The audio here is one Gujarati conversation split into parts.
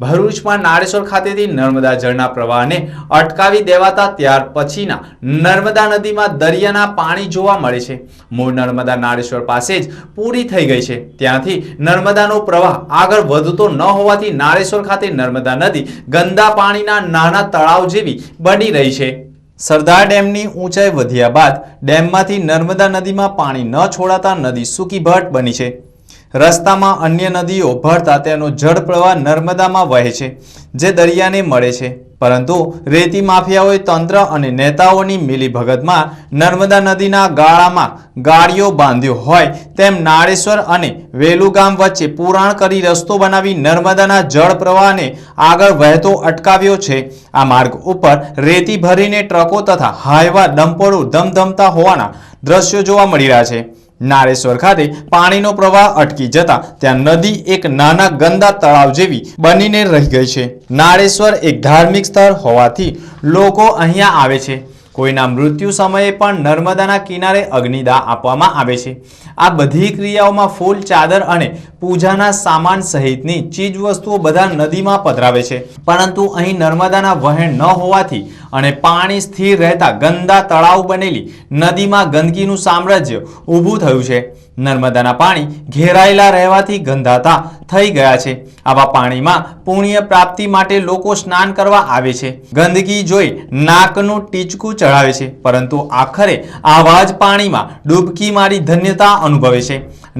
ભરૂચમાં નાળેશ્વર ખાતેથી નર્મદા જળના પ્રવાહને અટકાવી દેવાતા ત્યાર પછીના નર્મદા નદીમાં દરિયાના પાણી જોવા મળે છે. મૂળ નર્મદા નાળેશ્વર પાસે જ પૂરી થઈ ગઈ છે. ત્યાંથી નર્મદાનો પ્રવાહ આગળ વધતો ન હોવાથી નાળેશ્વર ખાતે નર્મદા નદી ગંદા પાણીના નાના તળાવ જેવી બની રહી છે. સરદાર ડેમની ઊંચાઈ વધ્યા બાદ ડેમમાંથી નર્મદા નદીમાં પાણી ન છોડાતા નદી સૂકીભટ બની છે. રસ્તામાં અન્ય નદીઓ ભરતા તેનો જળ પ્રવાહ નર્મદામાં વહે છે, જે દરિયાને મળે છે. પરંતુ રેતી માફિયાઓએ તંત્ર અને નેતાઓની મિલીભગતમાં નર્મદા નદીના ગાળામાં ગાળીઓ બાંધ્યો હોય તેમ નાળેશ્વર અને વેલુગામ વચ્ચે પુરાણ કરી રસ્તો બનાવી નર્મદાના જળ પ્રવાહને આગળ વહેતો અટકાવ્યો છે. આ માર્ગ ઉપર રેતી ભરીને ટ્રકો તથા હાઈવા ડમ્પરો ધમધમતા હોવાના દ્રશ્યો જોવા મળી રહ્યા છે. નાળેશ્વર ખાતે પાણીનો પ્રવાહ અટકી જતા ત્યાં નદી એક નાના ગંદા તળાવ જેવી બનીને રહી ગઈ છે. નારેશ્વર એક ધાર્મિક સ્થળ હોવાથી લોકો અહીંયા આવે છે. કોઈના મૃત્યુ સમયે પણ નર્મદાના કિનારે અગ્નિદાહ આપવામાં આવે છે. આ બધી ક્રિયાઓમાં ફૂલ ચાદર અને પૂજાના સામાન સહિતની ચીજ વસ્તુઓ બધા નદીમાં પધરાવે છે. પરંતુ અહીં નર્મદાના વહેણ ન હોવાથી અને પાણી સ્થિર રહેતા ગંદા તળાવ બનેલી નદીમાં ગંદકીનું સામ્રાજ્ય ઊભું થયું છે. નર્મદાના પાણી ઘેરાયેલા રહેવાથી ગંધાતા થઈ ગયા છે. આવા પાણીમાં પુણ્ય પ્રાપ્તિ માટે લોકો સ્નાન કરવા આવે છે. ગંદકી જોઈ નાકનું ટીચકું ચઢાવે છે, પરંતુ આખરે આવા જ પાણીમાં ડૂબકી મારી ધન્યતા અનુભવે છે.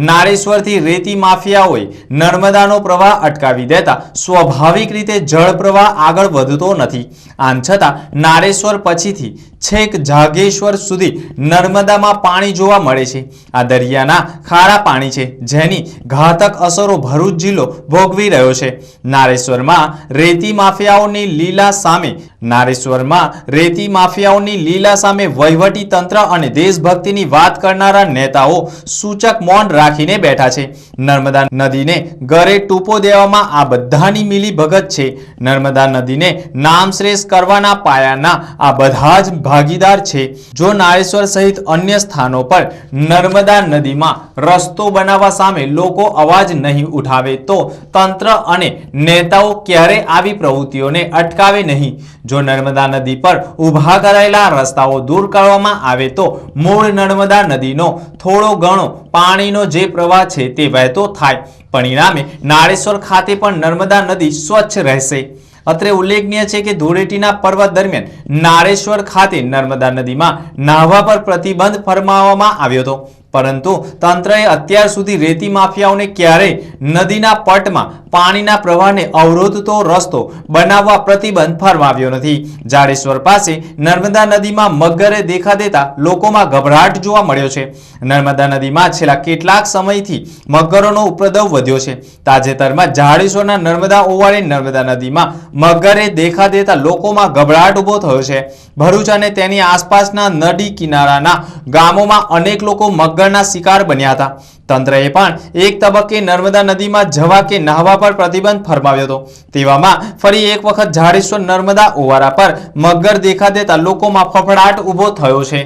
નારેશ્વરથી રેતી માફિયાઓએ નર્મદાનો પ્રવાહ અટકાવી દેતા સ્વાભાવિક રીતે જળ પ્રવાહ આગળ વધતો નથી. આમ છતાં નારેશ્વર પછીથી છેક જાગેશ્વર સુધી નર્મદામાં પાણી જોવા મળે છે. આ દરિયાના ખારા પાણી છે, જેની ઘાતક અસરો ભરૂચ જિલ્લો ભોગવી રહ્યો છે. નારેશ્વરમાં રેતી માફિયાઓની લીલા સામે, નારેશ્વરમાં રેતી માફિયાઓની લીલા સામે વહીવટી તંત્ર અને દેશભક્તિની વાત કરનારા નેતાઓ સૂચક મૌન રાખીને બેઠા છે. નર્મદા નદીને ઘરે ટૂંપો દેવામાં આ બધાની મિલી ભગત છે. નર્મદા નદીને નામશ્રેષ્ઠ કરવાના પાયાના આ બધા જ ભાગીદાર છે. જો નાળેશ્વર સહિત અન્ય સ્થાનો પર નર્મદા નદીમાં રસ્તો બનાવવા સામે લોકો અવાજ નહીં ઉઠાવે તો તંત્ર અને નેતાઓ ક્યારે આવી પ્રવૃત્તિઓને અટકાવે નહીં. જો નર્મદા નદી પર ઊભા કરાયેલા રસ્તાઓ દૂર કરવામાં આવે તો મૂળ નર્મદા નદીનો થોડો ઘણો પાણીનો જે પ્રવાહ છે તે વહેતો થાય. પરિણામે નાળેશ્વર ખાતે પણ નર્મદા નદી સ્વચ્છ રહેશે. અત્રે ઉલ્લેખનીય છે કે ધૂળેટીના પર્વ દરમિયાન નાળેશ્વર ખાતે નર્મદા નદીમાં નાહવા પર પ્રતિબંધ ફરમાવવામાં આવ્યો હતો. પરંતુ તંત્રએ અત્યાર સુધી રેતી માફિયાઓને ક્યારેય નદીના પટમાં પાણીના પ્રવાહને અવરોધતો રસ્તો બનાવવા પ્રતિબંધ ફરમાવ્યો નથી. જાડેશ્વર પાસે નર્મદા નદીમાં મગરે દેખા દેતા લોકોમાં ગભરાટ જોવા મળ્યો છે. નર્મદા નદીમાં છેલ્લા કેટલાક સમયથી મગરોનો ઉપદ્રવ વધ્યો છે. તાજેતરમાં જાડેશ્વરના નર્મદા ઓવાળે નર્મદા નદીમાં મગરે દેખા દેતા લોકોમાં ગભરાટ ઊભો થયો છે. ભરૂચ અને તેની આસપાસના નદી કિનારાના ગામોમાં અનેક લોકો મગરના શિકાર બન્યા હતા. તંત્રએ પણ એક તબક્કે નર્મદા નદીમાં જવા કે નહાવા પર પ્રતિબંધ ફરમાવ્યો હતો. તેવામાં ફરી એક વખત ઝાડેશ્વર નર્મદા ઓવારા પર મગર દેખા દેતા લોકોમાં ફફડાટ ઊભો થયો છે.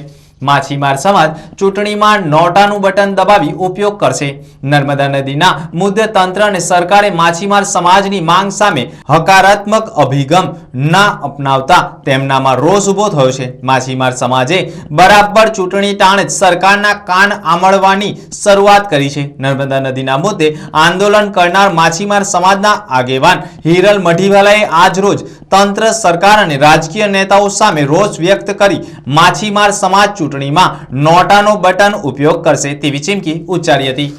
માછીમાર સમાજ ચૂંટણીમાં નોટાનું બટન દબાવી ઉપયોગ કરશે. નર્મદા નદીના મુદ્દે તંત્ર અને સરકારે માછીમાર સમાજની માંગ સામે હકારાત્મક અભિગમ ના અપનાવતા તેમનામાં રોષ ઊભો થયો છે. માછીમાર સમાજે બરાબર ચૂંટણી ટાણે સરકારના કાન આમળવાની શરૂઆત કરી છે. નર્મદા નદીના મુદ્દે આંદોલન કરનાર માછીમાર સમાજના આગેવાન હિરલ મઢીવાલાએ આજરોજ તંત્ર, સરકાર અને રાજકીય નેતાઓ સામે રોષ વ્યક્ત કરી માછીમાર સમાજ ચૂંટણીમાં નોટાનો બટન ઉપયોગ કરશે તેવી ચીમકી ઉચ્ચારી હતી.